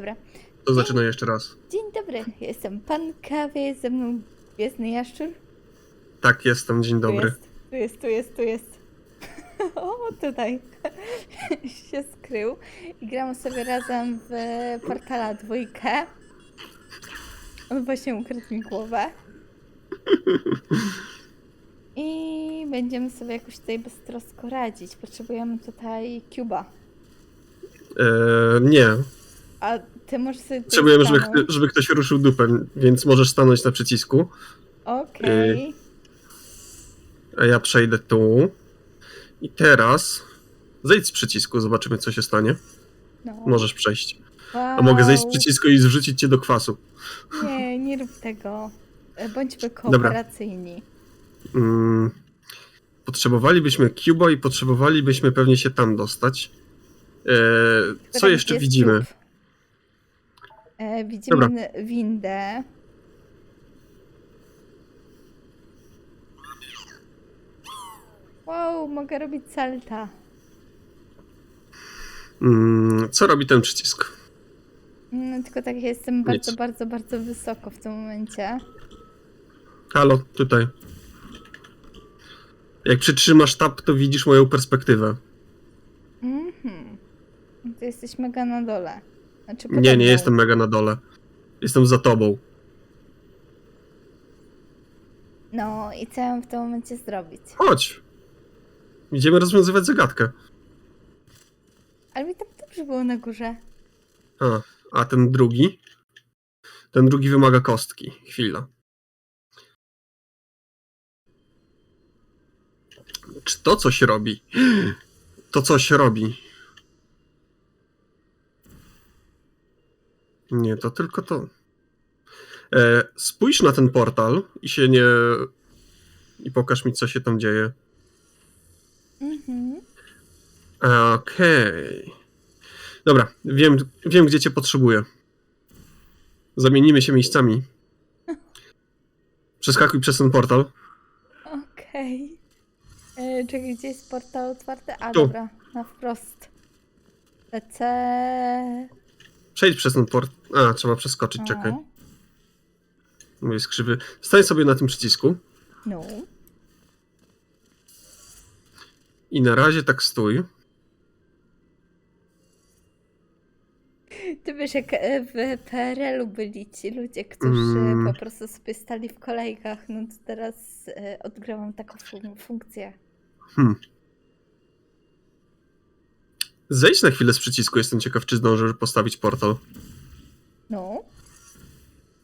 Dobra. To zaczynaj jeszcze raz. Dzień dobry, jestem pan Kawy, jest ze mną Gwiezdny Jaszczur. Tak, jestem, dzień dobry. Tu jest, tu jest, tu jest, tu jest. O, tutaj się skrył. I gramy sobie razem w Portala dwójkę. On właśnie ukradł mi głowę. I będziemy sobie jakoś tutaj beztrosko radzić. Potrzebujemy tutaj Cuba. Eee, nie. A ty możesz sobie Potrzebujemy, żeby, stanąć. żeby ktoś ruszył dupę, więc możesz stanąć na przycisku. Okej. A ja przejdę tu. I teraz zejdź z przycisku, zobaczymy co się stanie. No. Możesz przejść. A mogę zejść z przycisku i zrzucić cię do kwasu. Nie, nie rób tego. E, Bądźmy kooperacyjni. Mm, potrzebowalibyśmy Cuba i potrzebowalibyśmy pewnie się tam dostać. Eee, co Teraz jeszcze jest widzimy? cube. Widzimy Dobra. windę. Wow, mogę robić salta. Mm, co robi ten przycisk? Mm, tylko tak jestem Nic. bardzo, bardzo, bardzo wysoko w tym momencie. Halo, tutaj. Jak przytrzymasz tab, to widzisz moją perspektywę. Mhm. Ty jesteś mega na dole. Znaczy Nie, nie jestem mega na dole. Jestem za tobą. No i co ja mam w tym momencie zrobić? Chodź. Idziemy rozwiązywać zagadkę. Ale mi tak dobrze było na górze. A, a ten drugi? Ten drugi wymaga kostki. Chwila. Czy to coś robi? To coś robi. Nie, to tylko to. E, spójrz na ten portal i się nie. i pokaż mi, co się tam dzieje. Mhm. Okej. Dobra, wiem, wiem, gdzie cię potrzebuję. Zamienimy się miejscami. Przeskakuj przez ten portal. Okej. Okay. Czekaj, gdzie jest portal otwarty? A, Tu. dobra, na wprost. Lecę. Przejdź przez ten portal. A, trzeba przeskoczyć, czekaj. O, Mówię skrzywy. Stań sobie na tym przycisku No. i na razie tak stój. Ty wiesz, jak e, w PRL-u byli ci ludzie, którzy Mm. po prostu sobie stali w kolejkach, no to teraz e, odgrywam taką fun- funkcję. Hmm. Zejdź na chwilę z przycisku, jestem ciekaw, czy zdążysz postawić portal. No.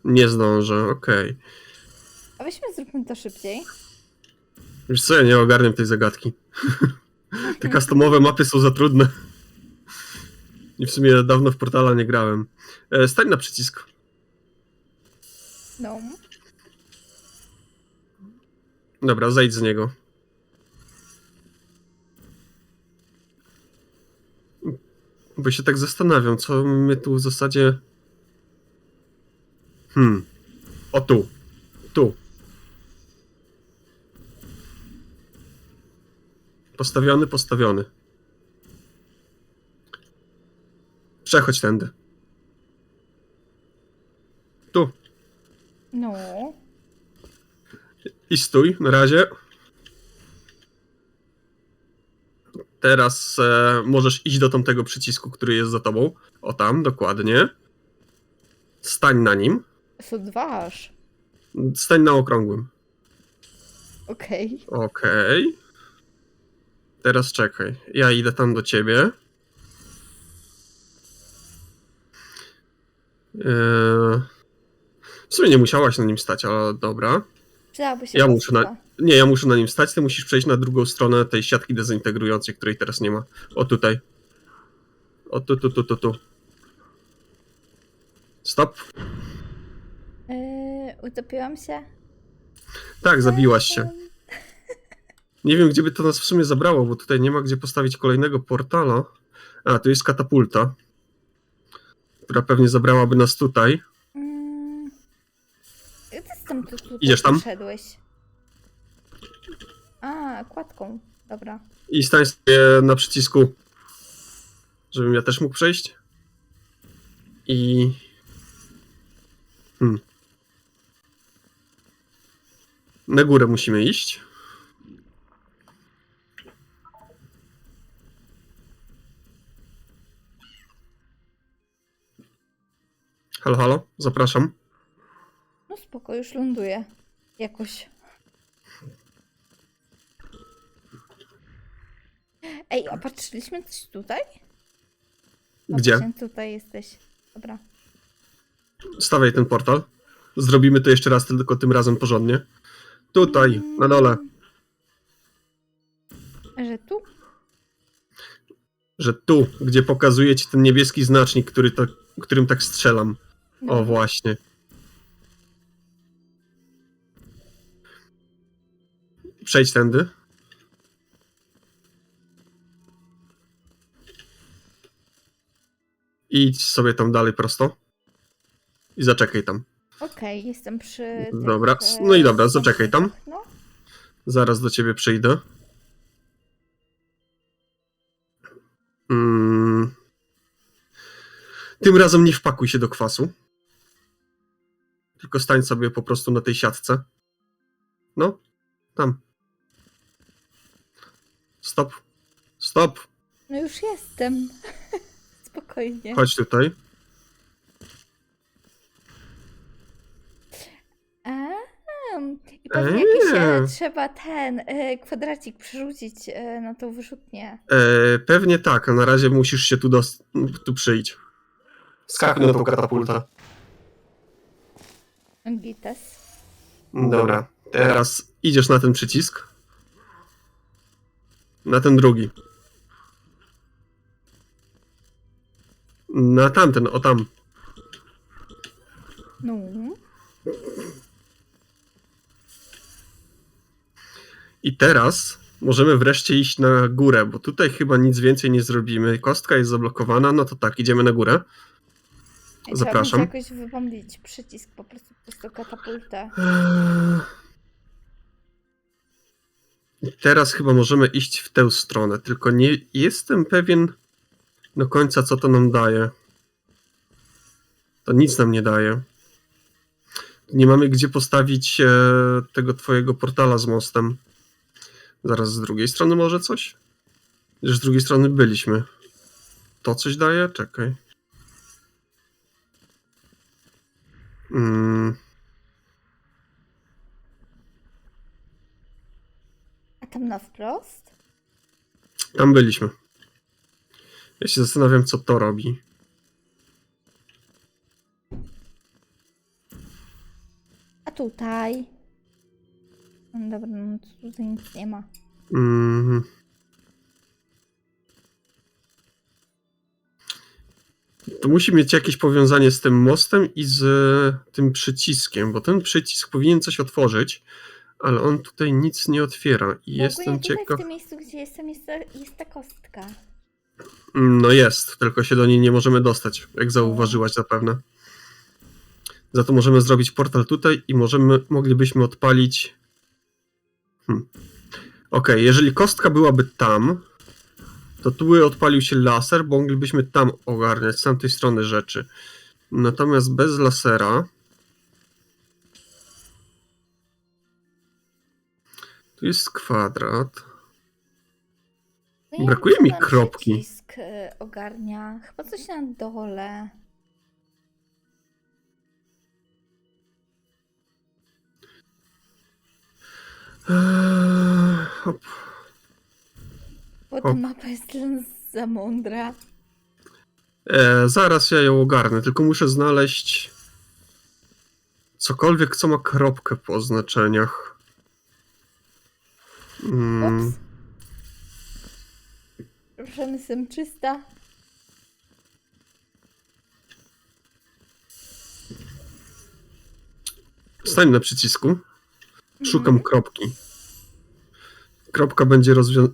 Nie zdążę, okej. A weźmy zróbmy to szybciej. Wiesz co, ja nie ogarniam tej zagadki. Te customowe mapy są za trudne. I w sumie dawno w portala nie grałem. E, stań na przycisk. No. Dobra, zejdź z niego. Bo się tak zastanawiam, co my tu w zasadzie. Hmm. O tu. Tu. Postawiony, postawiony. Przechodź tędy. Tu. No. I stój na razie. Teraz e, możesz iść do tamtego przycisku, który jest za tobą. O tam, dokładnie. Stań na nim. Są dwa aż. Stań na okrągłym. Okej. Okej. Teraz czekaj. Ja idę tam do ciebie. Eee, w sumie nie musiałaś na nim stać, ale dobra. Przydałaby się Ja muszę na... Nie, ja muszę na nim stać, ty musisz przejść na drugą stronę tej siatki dezintegrującej, której teraz nie ma. O tutaj. O tu, tu, tu, tu, tu. Stop. Yy, utopiłam się. Tak, zabiłaś się. Nie wiem, gdzie by to nas w sumie zabrało, bo tutaj nie ma gdzie postawić kolejnego portala. A, tu jest katapulta, która pewnie zabrałaby nas tutaj. Jak ty tam tu, tu Idziesz tam? Szedłeś. A, kładką. Dobra. I stań sobie na przycisku, żebym ja też mógł przejść. I. Hmm. Na górę musimy iść. Halo, halo, zapraszam. No spoko, już ląduję. Jakoś. Ej, a patrzyliśmy coś tutaj? Gdzie? Tutaj jesteś. Dobra. Stawiaj ten portal. Zrobimy to jeszcze raz, tylko tym razem porządnie. Tutaj, na dole. Że tu? Że tu, gdzie pokazuje ci ten niebieski znacznik, który tak, którym tak strzelam. O, Dobra. właśnie. Przejdź tędy. Idź sobie tam dalej prosto. I zaczekaj tam. Okej, jestem przy. tych, Dobra, e, no i dobra, zaczekaj tam. No. Zaraz do ciebie przyjdę. Mm. Tym razem nie wpakuj się do kwasu. Tylko stań sobie po prostu na tej siatce. No, tam. Stop. Stop. no już jestem. Spokojnie. Chodź tutaj. A, I pewnie jakiś e, Eee. trzeba ten e, kwadracik przerzucić e, na tą wyrzutnię. E, pewnie tak, a na razie musisz się tu, dos- tu przyjść. Skakuj na tą katapultę. Gites. Dobra, teraz idziesz na ten przycisk. Na ten drugi. Na tamten, o tam. No. I teraz możemy wreszcie iść na górę, bo tutaj chyba nic więcej nie zrobimy. Kostka jest zablokowana, no to tak, idziemy na górę. Zapraszam. Trzeba jakoś wypomnieć przycisk po prostu przez tą katapultę. Eee. I Teraz chyba możemy iść w tę stronę, tylko nie jestem pewien do końca, co to nam daje. To nic nam nie daje. Nie mamy gdzie postawić e, tego twojego portala z mostem. Zaraz z drugiej strony może coś? Że z drugiej strony byliśmy. To coś daje? Czekaj. Mm. A tam na wprost? Tam byliśmy. Ja się zastanawiam, co to robi. A tutaj? No dobra, no tutaj nic nie ma. Mm. To musi mieć jakieś powiązanie z tym mostem i z tym przyciskiem, bo ten przycisk powinien coś otworzyć, ale on tutaj nic nie otwiera. I Bo jestem ogólnie tutaj ciekaw. w tym miejscu, gdzie jestem, jest ta, jest ta kostka. No jest, tylko się do niej nie możemy dostać, jak zauważyłaś zapewne. Za to możemy zrobić portal tutaj i możemy, moglibyśmy odpalić. Hmm. Okej, jeżeli kostka byłaby tam, to tu odpalił się laser, bo moglibyśmy tam ogarniać z tamtej strony rzeczy. Natomiast bez lasera. Tu jest kwadrat. No Brakuje mi kropki. Przycisk e, ogarnia. Chyba coś na dole. Eee, hop. Bo ta O. mapa jest za mądra. E, zaraz ja ją ogarnę, tylko muszę znaleźć cokolwiek, co ma kropkę po oznaczeniach. Mm, Ups. Proszę, jestem czysta. stań na przycisku. Szukam Mhm. kropki. Kropka będzie rozwią...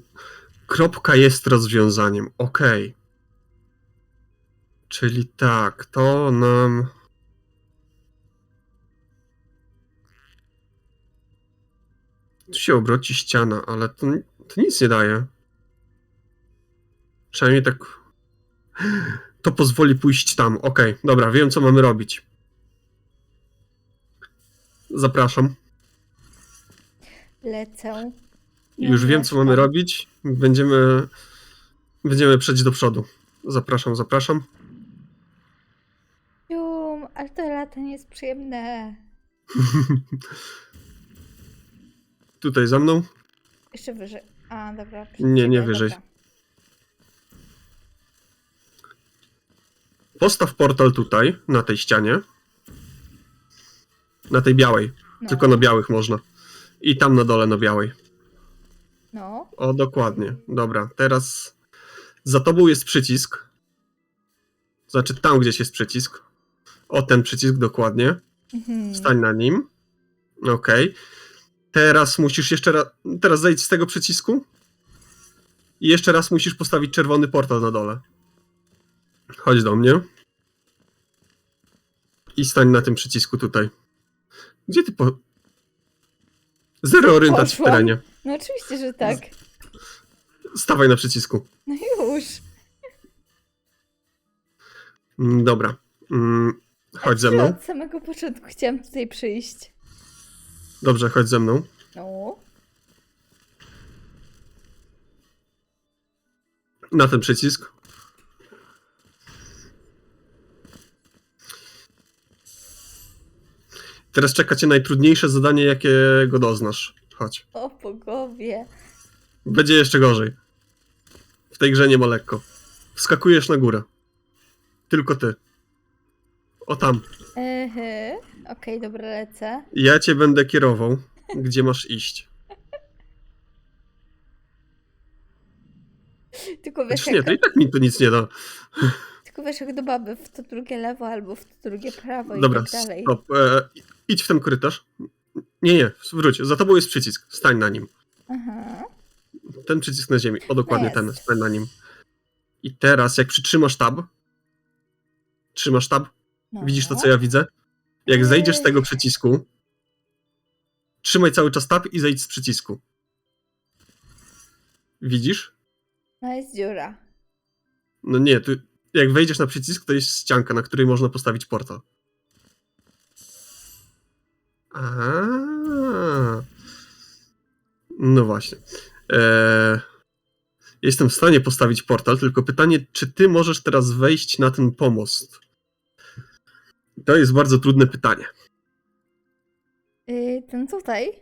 Kropka jest rozwiązaniem. Okej. Czyli tak, to nam... Tu się obroci ściana, ale to, to nic nie daje. Przynajmniej tak... to pozwoli pójść tam. Okej, dobra, wiem co mamy robić. Zapraszam. Lecę. Już wiem co mamy robić. Będziemy będziemy przejść do przodu. Zapraszam, zapraszam. Jum, ale to latanie jest przyjemne. Tutaj za mną. Jeszcze wyżej. A, dobra. Nie, nie wyżej. dobra. Postaw portal tutaj, na tej ścianie. Na tej białej. No, Tylko na białych można. I tam na dole na białej. No. O, dokładnie. Dobra, teraz za tobą jest przycisk. Znaczy tam gdzieś jest przycisk. O, ten przycisk dokładnie. Mhm. Stań na nim. Okej. Teraz musisz jeszcze raz. Teraz zejdź z tego przycisku. I jeszcze raz musisz postawić czerwony portal na dole. Chodź do mnie. I stań na tym przycisku tutaj. Gdzie ty po. Zero orientacji w Poszłam. terenie. No oczywiście, że tak. Stawaj na przycisku. No już. Mm, Dobra. Mm, Chodź ze mną. Od samego początku chciałam tutaj przyjść. Dobrze, chodź ze mną. No. Na ten przycisk. Teraz czeka cię najtrudniejsze zadanie, jakiego doznasz. Chodź. O bogowie. Będzie jeszcze gorzej. W tej grze nie ma lekko. Wskakujesz na górę. Tylko ty. O tam. Ehe. Okej, dobra, lecę. Ja cię będę kierował, gdzie masz iść. Tylko wiesz, Znaczy nie, jak, to i tak mi to nic nie da. Wiesz jak do baby, w to drugie lewo albo w to drugie prawo Dobra, i tak dalej. stop. E, idź w ten korytarz. Nie, nie, wróć. Za tobą jest przycisk. Stań na nim. Aha. Ten przycisk na ziemi. O, dokładnie Jest. ten. Stań na nim. I teraz, jak przytrzymasz tab, trzymasz tab, No. widzisz to, co ja widzę? Jak zejdziesz z tego przycisku, trzymaj cały czas tab i zejdź z przycisku. Widzisz? No jest dziura. No nie, tu, jak wejdziesz na przycisk, to jest ścianka, na której można postawić portal. A. No właśnie. Eee, jestem w stanie postawić portal, tylko pytanie, czy ty możesz teraz wejść na ten pomost? To jest bardzo trudne pytanie. Yy, ten tutaj?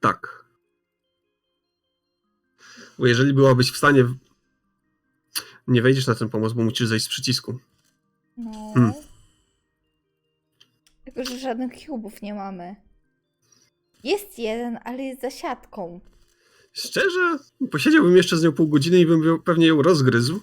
Tak. Bo jeżeli byłabyś w stanie. Nie wejdziesz na ten pomost, bo musisz zejść z przycisku. No. Hmm. Tylko, że żadnych kubów nie mamy. Jest jeden, ale jest za siatką. Szczerze, posiedziałbym jeszcze z nią pół godziny i bym ją- pewnie ją rozgryzł.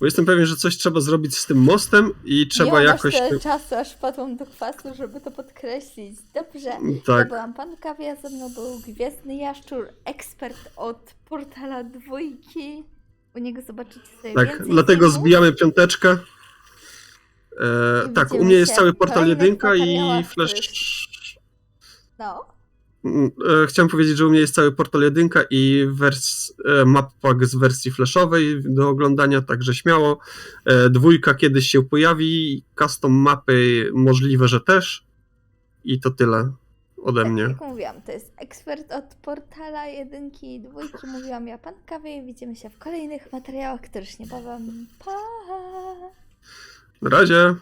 Bo jestem pewien, że coś trzeba zrobić z tym mostem i trzeba nie jakoś. tyle czasu, aż wpadłam do kwasu, żeby to podkreślić. Dobrze. Ja Tak, byłam pan Kawia, ze mną był Gwiezdny Jaszczur, ekspert od portala dwójki. U niego zobaczycie sobie tak. więcej Dlatego filmów. zbijamy piąteczkę. E, I tak, u widzimy mnie jest się cały portal jedynka i materiałach, flash. No. Mm, e, Chciałem powiedzieć, że u mnie jest cały portal jedynka i wers... e, mappak z wersji flashowej do oglądania, także śmiało. E, Dwójka kiedyś się pojawi, custom mapy możliwe, że też. I to tyle ode Tak, mnie. jak mówiłam, to jest ekspert od portala jedynki i dwójki. Mówiłam ja pan Kawie. Widzimy się w kolejnych materiałach, które już niebawem. Pa! Na razie.